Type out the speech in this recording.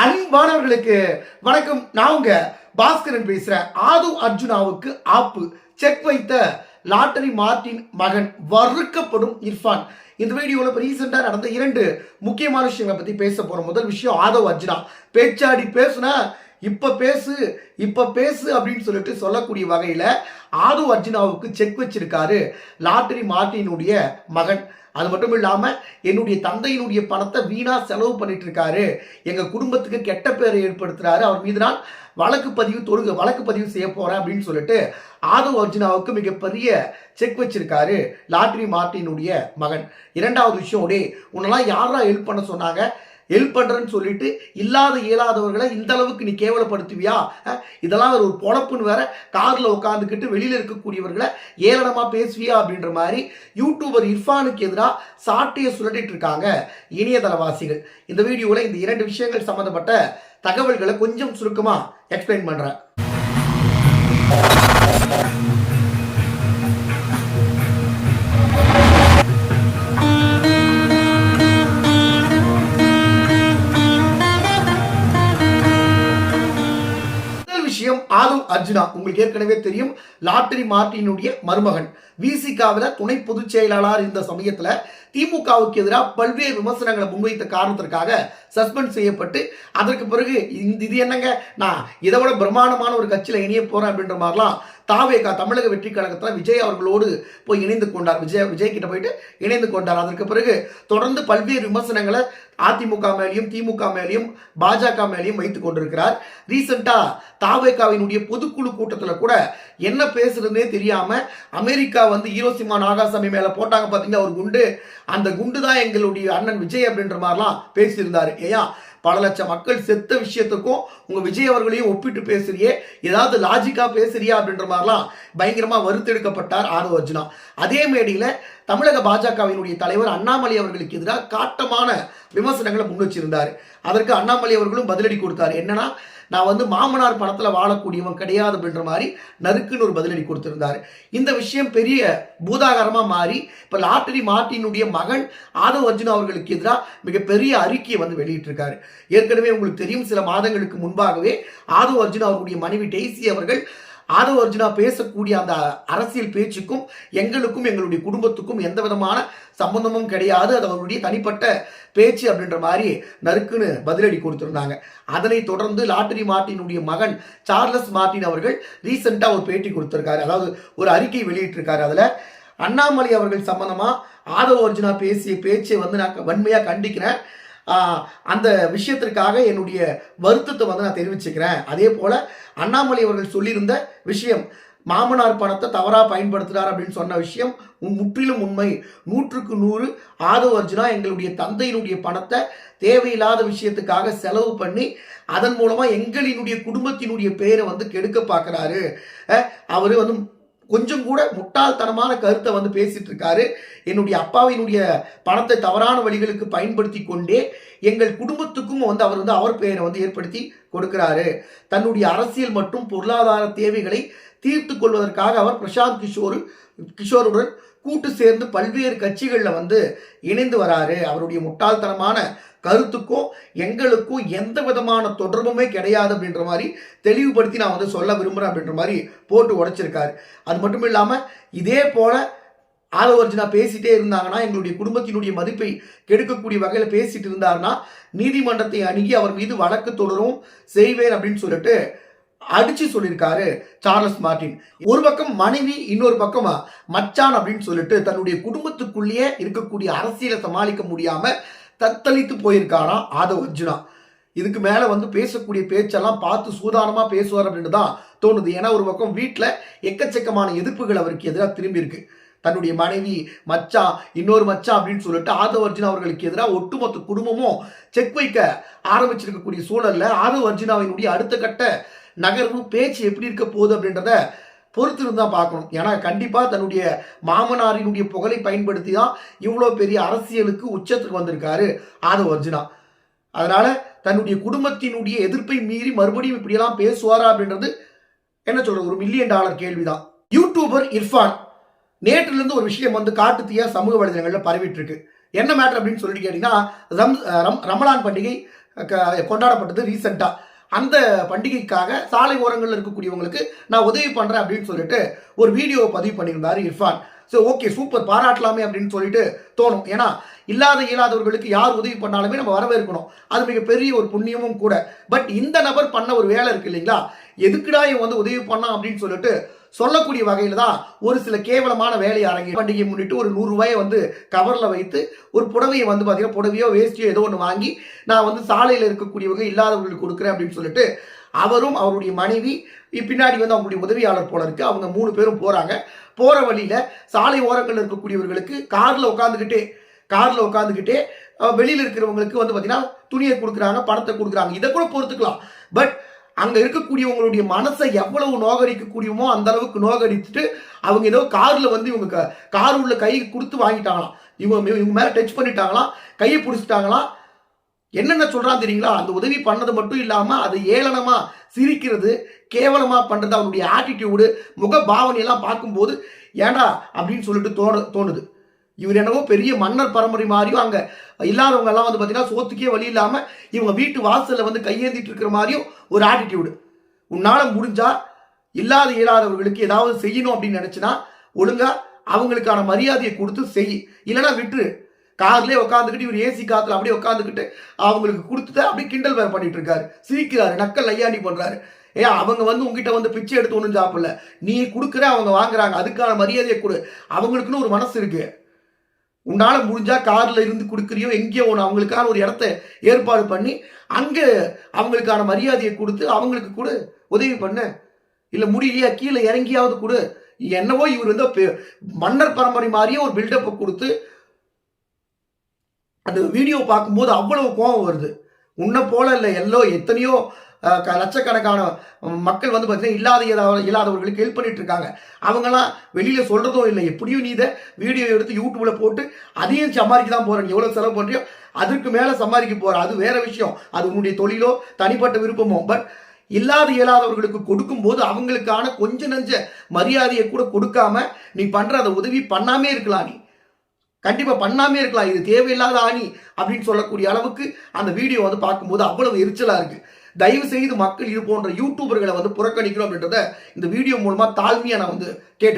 அன்பானவர்களுக்கு வணக்கம். நான் உங்க பாஸ்கரன் பேசுறேன். ஆது அர்ஜுனாவுக்கு ஆப்பு. செக் வைத்த லாட்டரி மார்ட்டின் மகன் வறுக்கப்படும் இர்ஃபான். இந்த வீடியோவில் இப்போ ரீசெண்டாக நடந்த இரண்டு முக்கியமான விஷயங்களை பற்றி பேச போகிறோம் முதல் விஷயம் ஆதவ் அர்ஜுனா. பேச்சாடி பேசுனா இப்போ பேசு இப்போ பேசு அப்படின்னு சொல்லிட்டு சொல்லக்கூடிய வகையில் ஆதவ் அர்ஜுனாவுக்கு செக் வச்சிருக்காரு லாட்டரி மார்ட்டினுடைய மகன். அது மட்டும் இல்லாமல் என்னுடைய தந்தையினுடைய பணத்தை வீணாக செலவு பண்ணிட்டு இருக்காரு எங்கள் குடும்பத்துக்கு கெட்ட பேரை ஏற்படுத்துறாரு. அவர் மீது நான் வழக்கு பதிவு தொழுக வழக்கு பதிவு செய்ய போகிறேன் அப்படின்னு சொல்லிட்டு ஆதவ் அர்ஜுனாவுக்கு மிகப்பெரிய செக் வச்சிருக்காரு லாட்ரி மார்டினுடைய மகன். இரண்டாவது விஷயம் ஒரே உன்னெல்லாம் யாரா ஹெல்ப் பண்ண சொன்னாங்க? ஹெல்ப் பண்ணுறேன்னு சொல்லிட்டு இல்லாத இயலாதவர்களை இந்த அளவுக்கு நீ கேவலப்படுத்துவியா? இதெல்லாம் ஒரு பொழப்புன்னு வேற. காரில் உட்காந்துக்கிட்டு வெளியில் இருக்கக்கூடியவர்களை ஏளனமாக பேசுவியா அப்படின்ற மாதிரி யூடியூபர் இர்ஃபானுக்கு எதிராக சாட்டையை சுழட்டிட்டு இருக்காங்க இணையதளவாசிகள். இந்த வீடியோவில் இந்த இரண்டு விஷயங்கள் சம்மந்தப்பட்ட தகவல்களை கொஞ்சம் சுருக்கமாக எக்ஸ்பிளைன் பண்ணுறேன் அர்ஜுனா உங்களுக்கு ஏற்கனவே தெரியும் லாட்டரி மார்ட்டினுடைய மருமகன். விசிகாவில் துணை பொதுச் செயலாளர் இந்த சமயத்தில் திமுகவுக்கு எதிராக பல்வேறு விமர்சனங்களை முன்வைத்த காரணத்திற்காக சஸ்பெண்ட் செய்யப்பட்டு அதற்கு பிறகு இந்த இது என்னங்க? நான் இதை விட பிரம்மாண்டமான ஒரு கட்சியில் இணைய போறேன் அப்படின்ற மாதிரிலாம் தாவேகா தமிழக வெற்றி கழகத்தில் விஜய் அவர்களோடு போய் இணைந்து கொண்டார். விஜய் விஜய் கிட்ட போயிட்டு இணைந்து கொண்டார். அதற்கு பிறகு தொடர்ந்து பல்வேறு விமர்சனங்களை அதிமுக மேலேயும் திமுக மேலேயும் பாஜக மேலேயும் வைத்துக் கொண்டிருக்கிறார். ரீசெண்டா தாவேகாவினுடைய பொதுக்குழு கூட்டத்தில் கூட என்ன பேசுறதுனே தெரியாம அமெரிக்கா வந்து ஈரோசிமா நாகாசாமி மேல போட்டாங்க பார்த்தீங்கன்னா ஒரு குண்டு. அந்த குண்டு தான் எங்களுடைய அண்ணன் விஜய் அப்படின்ற மாதிரிலாம் பேசியிருந்தார். ஏன் பல லட்சம் மக்கள் செத்த விஷயத்துக்கும் உங்க விஜய் அவர்களையும் ஒப்பிட்டு பேசுறியே. ஏதாவது லாஜிக்கா பேசுறியா அப்படின்ற மாதிரிலாம் பயங்கரமா வருத்தெடுக்கப்பட்டார் ஆதவ அர்ஜுனா. அதே மேடையில தமிழக பாஜகவினுடைய தலைவர் அண்ணாமலை அவர்களுக்கு எதிராக காட்டமான விமர்சனங்களை முன் வச்சிருந்தார். அதற்கு அண்ணாமலை அவர்களும் பதிலடி கொடுத்தாரு. என்னன்னா நான் வந்து மாமனார் பணத்தில் வாழக்கூடியவன் கிடையாது அப்படின்ற மாதிரி நறுக்குன்னு ஒரு பதிலடி கொடுத்துருந்தாரு. இந்த விஷயம் பெரிய பூதாகரமாக மாறி இப்போ லாட்டரி மார்ட்டினுடைய மகள் ஆதவ் அர்ஜுன் அவர்களுக்கு எதிராக மிகப்பெரிய அறிக்கையை வந்து வெளியிட்டிருக்காரு. ஏற்கனவே உங்களுக்கு தெரியும் சில மாதங்களுக்கு முன்பாகவே ஆதவ் அர்ஜுன் அவர்களுடைய மனைவி டெய்சி அவர்கள் ஆதவ அர்ஜுனா பேசக்கூடிய அந்த அரசியல் பேச்சுக்கும் எங்களுக்கும் எங்களுடைய குடும்பத்துக்கும் எந்த விதமான சம்பந்தமும் கிடையாது. அது அவருடைய தனிப்பட்ட பேச்சு அப்படின்ற மாதிரி நறுக்குன்னு பதிலடி கொடுத்துருந்தாங்க. அதனை தொடர்ந்து லாட்டரி மார்ட்டினுடைய மகன் சார்லஸ் மார்ட்டின் அவர்கள் ரீசெண்டாக ஒரு பேட்டி கொடுத்துருக்காரு. அதாவது ஒரு அறிக்கை வெளியிட்டிருக்காரு. அதில் அண்ணாமலை அவர்கள் சம்பந்தமாக ஆதவ அர்ஜுனா பேசிய பேச்சை வந்து நான் வன்மையாக கண்டிக்கிறேன். அந்த விஷயத்திற்காக என்னுடைய வருத்தத்தை வந்து நான் தெரிவிச்சுக்கிறேன். அதே போல அண்ணாமலை அவர்கள் சொல்லியிருந்த விஷயம் மாமனார் பணத்தை தவறாக பயன்படுத்துகிறார் அப்படின்னு சொன்ன விஷயம் உன் முற்றிலும் உண்மை. நூற்றுக்கு நூறு ஆதவ அர்ஜுனா எங்களுடைய தந்தையினுடைய பணத்தை தேவையில்லாத விஷயத்துக்காக செலவு பண்ணி அதன் மூலமாக எங்களினுடைய குடும்பத்தினுடைய பெயரை வந்து கெடுக்க பார்க்குறாரு. அவர் வந்து கொஞ்சம் கூட முட்டாள்தனமான கருத்தை வந்து பேசிட்டு இருக்காரு என்னுடைய அப்பாவினுடைய பணத்தை தவறான வழிகளுக்கு பயன்படுத்தி கொண்டே எங்கள் குடும்பத்துக்கும் வந்து அவர் வந்து அவர் பெயரை வந்து ஏற்படுத்தி கொடுக்கிறாரு. தன்னுடைய அரசியல் மற்றும் பொருளாதார தேவைகளை தீர்த்து கொள்வதற்காக அவர் பிரசாந்த் கிஷோர் கிஷோருடன் கூட்டு சேர்ந்து பல்வேறு கட்சிகளில் வந்து இணைந்து வராரு. அவருடைய முட்டாள்தனமான கருத்துக்கும் எங்களுக்கும் எந்த விதமான தொடர்புமே கிடையாது அப்படின்ற மாதிரி தெளிவுபடுத்தி நான் வந்து சொல்ல விரும்புகிறேன் அப்படின்ற மாதிரி போட்டு உடைச்சிருக்காரு. அது மட்டும் இல்லாமல் இதே போல் ஆதவர்ஜினா பேசிட்டே இருந்தாங்கன்னா எங்களுடைய குடும்பத்தினுடைய மதிப்பை கெடுக்கக்கூடிய வகையில் பேசிட்டு இருந்தாருன்னா நீதிமன்றத்தை அணுகி அவர் மீது வழக்கு தொடரும் செய்வேன் அப்படின்னு சொல்லிட்டு அடிச்சு சொல்லியிருக்காரு சார்லஸ் மார்டின். ஒரு பக்கம் மனைவி இன்னொரு பக்கம் மச்சான் அப்படின்னு சொல்லிட்டு தன்னுடைய குடும்பத்துக்குள்ளேயே இருக்கக்கூடிய அரசியலை சமாளிக்க முடியாம தத்தளித்து போயிருக்காராம் ஆதவ் அர்ஜுனா. இதுக்கு மேல வந்து பேசக்கூடிய பேச்செல்லாம் பார்த்து சூதானமா பேசுவார் அப்படின்னு தான் தோணுது. ஏன்னா ஒரு பக்கம் வீட்டில் எக்கச்சக்கமான எதிர்ப்புகள் அவருக்கு எதிராக திரும்பி இருக்கு தன்னுடைய மனைவி மச்சான் இன்னொரு மச்சான் அப்படின்னு சொல்லிட்டு ஆதவ் அர்ஜுனா அவர்களுக்கு எதிராக ஒட்டுமொத்த குடும்பமும் செக் வைக்க ஆரம்பிச்சிருக்கக்கூடிய சூழல்ல ஆதவ் அர்ஜுனாவினுடைய அடுத்த கட்ட நகர்வு பேச்சு எப்படி இருக்க போகுது அப்படின்றத பொறுத்து இருந்தால் பார்க்கணும். ஏன்னா கண்டிப்பாக தன்னுடைய மாமனாரினுடைய புகழை பயன்படுத்தி தான் இவ்வளோ பெரிய அரசியலுக்கு உச்சத்துக்கு வந்திருக்காரு ஆதவ் அர்ஜுனா. அதனால் தன்னுடைய குடும்பத்தினுடைய எதிர்ப்பை மீறி மறுபடியும் இப்படியெல்லாம் பேசுவாரா அப்படின்றது என்ன சொல்கிறது ஒரு மில்லியன் டாலர் கேள்விதான். யூடியூபர் இர்ஃபான் நேற்றுலேருந்து ஒரு விஷயம் வந்து காட்டுத்தீயா சமூக வலைதளங்களில் பரவிட்டு இருக்கு என்ன மேட்டர் அப்படின்னு சொல்லிட்டு கேட்டிங்கன்னா ரம் ரம்- ரமலான் பண்டிகை க- கொண்டாடப்பட்டது ரீசெண்டாக அந்த பண்டிகைக்காக சாலை ஓரங்களில் இருக்கக்கூடியவங்களுக்கு நான் உதவி பண்ணுறேன் அப்படின்னு சொல்லிட்டு ஒரு வீடியோவை பதிவு பண்ணியிருந்தாரு இர்ஃபான். ஸோ ஓகே சூப்பர் பாராட்டலாமே அப்படின்னு சொல்லிட்டு தோணும். ஏன்னா இல்லாத இயலாதவர்களுக்கு யார் உதவி பண்ணாலுமே நம்ம வரவேற்கணும். அது மிகப்பெரிய ஒரு புண்ணியமும் கூட. பட் இந்த நபர் பண்ண ஒரு வேலை இருக்கு இல்லைங்களா? எதுக்குடா இவன் வந்து உதவி பண்ணான் அப்படின்னு சொல்லிட்டு சொல்லக்கூடிய வகையில் தான் ஒரு சில கேவலமான வேலையை அரங்கி பண்டிகையை முன்னிட்டு ஒரு நூறு ரூபாயை வந்து கவரில் வைத்து ஒரு புடவையை வந்து பார்த்தீங்கன்னா புடவையோ வேஸ்டியோ ஏதோ ஒன்று வாங்கி நான் வந்து சாலையில் இருக்கக்கூடியவங்க இல்லாதவங்களுக்கு கொடுக்குறேன் அப்படின்னு சொல்லிட்டு அவரும் அவருடைய மனைவி பின்னாடி வந்து அவங்களுடைய உதவியாளர் போல இருக்கு. அவங்க மூணு பேரும் போறாங்க. போற வழியில சாலை ஓரங்களில் இருக்கக்கூடியவர்களுக்கு கார்ல உட்காந்துக்கிட்டே கார்ல உட்காந்துக்கிட்டே வெளியில் இருக்கிறவங்களுக்கு வந்து பார்த்தீங்கன்னா துணியை கொடுக்குறாங்க பணத்தை கொடுக்குறாங்க. இதை கூட பொறுத்துக்கலாம். பட் அங்க இருக்கக்கூடியவங்களுடைய மனசை எவ்வளவு நோகடிக்கக்கூடியமோ அந்த அளவுக்கு நோகடிச்சுட்டு அவங்க ஏதோ கார்ல வந்து இவங்க கார் உள்ள கை கொடுத்து வாங்கிட்டாங்களாம். இவங்க இவங்க மேல டச் பண்ணிட்டாங்களாம். கையை பிடிச்சிட்டாங்களாம். என்னென்ன சொல்றான் தெரியுங்களா? அந்த உதவி பண்ணது மட்டும் இல்லாம அது ஏளனமா சிரிக்கிறது கேவலமா பண்றது அவனுடைய ஆட்டிடியூடு முக பாவனையெல்லாம் பார்க்கும்போது ஏன்டா அப்படின்னு சொல்லிட்டு தோணு தோணுது. இவர் என்னவோ பெரிய மன்னர் பரம்பரை மாதிரியும் அங்க இல்லாதவங்க எல்லாம் வந்து பாத்தீங்கன்னா சோத்துக்கே வழி இல்லாம இவங்க வீட்டு வாசல்ல வந்து கையேந்திட்டு இருக்கிற மாதிரியும் ஒரு ஆட்டிடியூடு உன்னால முடிஞ்சா இல்லாத இயலாதவர்களுக்கு ஏதாவது செய்யணும் அப்படின்னு நினைச்சுனா ஒழுங்கா அவங்களுக்கான மரியாதையை கொடுத்து செய். இல்லைன்னா விட்டுரு. கார்லேயே உட்காந்துக்கிட்டு இவர் ஏசி காத்துல அப்படியே உட்காந்துக்கிட்டு அவங்களுக்கு கொடுத்துட்டு அப்படியே கிண்டல் வேற பண்ணிட்டு இருக்காரு. சிரிக்கிறாரு நக்கல் ஐயாண்டி பண்றாரு. ஏ அவங்க வந்து உங்ககிட்ட வந்து பிச்சை எடுத்து ஒன்றும் சாப்பிடல. நீ கொடுக்குற அவங்க வாங்குறாங்க. அதுக்கான மரியாதையை கொடு. அவங்களுக்குன்னு ஒரு மனசு இருக்கு. உன்னால் முடிஞ்சால் காரில் இருந்து கொடுக்குறியோ எங்கேயோ ஒன்று அவங்களுக்கான ஒரு இடத்த ஏற்பாடு பண்ணி அங்கே அவங்களுக்கான மரியாதையை கொடுத்து அவங்களுக்கு கொடு உதவி பண்ணு. இல்லை முடியலையா கீழே இறங்கியாவது கொடு. என்னவோ இவர் வந்து மன்னர் பரம்பரை மாதிரியே ஒரு பில்டப்பை கொடுத்து அந்த வீடியோ பார்க்கும்போது அவ்வளவு கோபம் வருது. உன்னை போல இல்லை எல்லோ எத்தனையோ லட்சக்கணக்கான மக்கள் வந்து பார்த்தீங்கன்னா இல்லாத இல்லாதவர்களுக்கு ஹெல்ப் பண்ணிட்டு இருக்காங்க அவங்கெல்லாம் வெளியில் சொல்கிறதும் இல்லை. எப்படியும் நீ இதை வீடியோ எடுத்து யூடியூப்ல போட்டு அதையும் சம்பாதிக்க தான் போகிறேன் நீ செலவு பண்ணுறியோ அதுக்கு மேலே சம்பாதிக்க போகிற அது வேற விஷயம். அது உன்னுடைய தொழிலோ தனிப்பட்ட விருப்பமோ. பட் இல்லாத இயலாதவர்களுக்கு கொடுக்கும்போது அவங்களுக்கான கொஞ்ச நஞ்ச மரியாதையை கூட கொடுக்காம நீ பண்ணுற அந்த உதவி பண்ணாமே இருக்கலாம் நீ. கண்டிப்பாக பண்ணாமே இருக்கலாம். இது தேவையில்லாத ஆணி அப்படின்னு சொல்லக்கூடிய அளவுக்கு அந்த வீடியோ வந்து பார்க்கும்போது அவ்வளவு எரிச்சலாக இருக்குது தயவு செய்து மக்கள் இது போன்ற யூடியூபர்களை வந்து புறக்கணிக்கணும் அப்படின்றத இந்த வீடியோ மூலமா தாழ்மையா நான் வந்து கேட்டுக்கிறேன்.